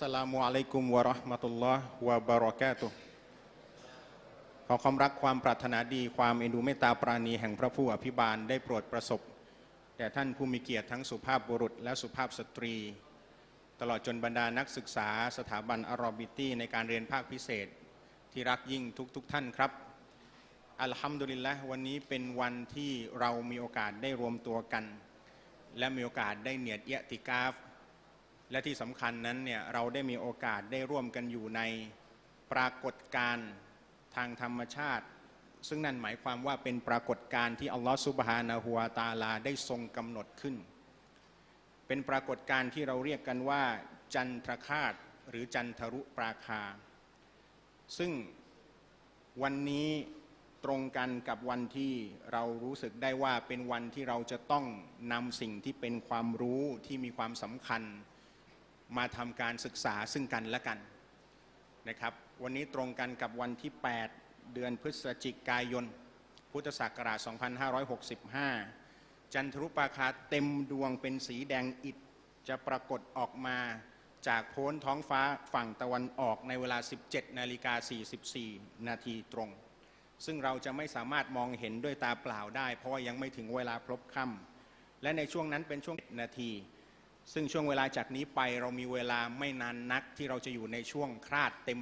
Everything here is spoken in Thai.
สลามุอะลัยกุมวะเราะห์มะตุลลอฮ์วะบะเราะกาตุฮ์ขอความรักความปรารถนาดีความเอ็นดูเมตตาปราณีแห่งพระผู้อภิบาลได้โปรดประสบแด่ท่านผู้มีเกียรติทั้งสุภาพบุรุษและสุภาพสตรี ตลอดจนบรรดานักศึกษาสถาบันอารอบิตี้ในการเรียนภาคพิเศษ ที่รักยิ่งทุกๆทท่านครับ อัลฮัมดุลิลละวันนี้เป็นวันที่เรามีโอกาสได้รวมตัวกัน และมีโอกาสได้เนียดเอียติกาฟ และที่สำคัญนั้นเนี่ยเราได้มีโอกาสได้ร่วมกันอยู่ในปรากฏการณ์ทางธรรมชาติ ซึ่งนั่นหมายความว่าเป็นปรากฏการณ์ที่อัลลอฮฺซุบฮานะฮูวตาลาได้ทรงกำหนดขึ้น เป็นปรากฏการณ์ที่เราเรียกกันว่า จันทรคาตหรือจันทรุปราคา ซึ่งวันนี้ตรงกันกับวันที่เรารู้สึกได้ว่าเป็นวันที่เราจะต้องนำสิ่งที่เป็นความรู้ที่มีความสำคัญ มาทำการศึกษาซึ่งกันและกันนะครับ วันนี้ตรงกันกับวันที่ 8 เดือนพฤศจิกายน พุทธศักราช 2565 จันทรุปราคาเต็มดวงเป็นสีแดงอิฐจะปรากฏออกมาจากโพ้นท้องฟ้าฝั่งตะวันออกในเวลา 17 นาฬิกา 44 นาทีตรง ซึ่งเราจะไม่สามารถมองเห็นด้วยตาเปล่าได้ เพราะว่ายังไม่ถึงเวลาพลบค่ำและในช่วงนั้นเป็นช่วงนาที ซึ่งช่วงเวลาจากนี้ไปเรามีเวลาไม่นานนักที่เราจะอยู่ในช่วงคราดเต็ม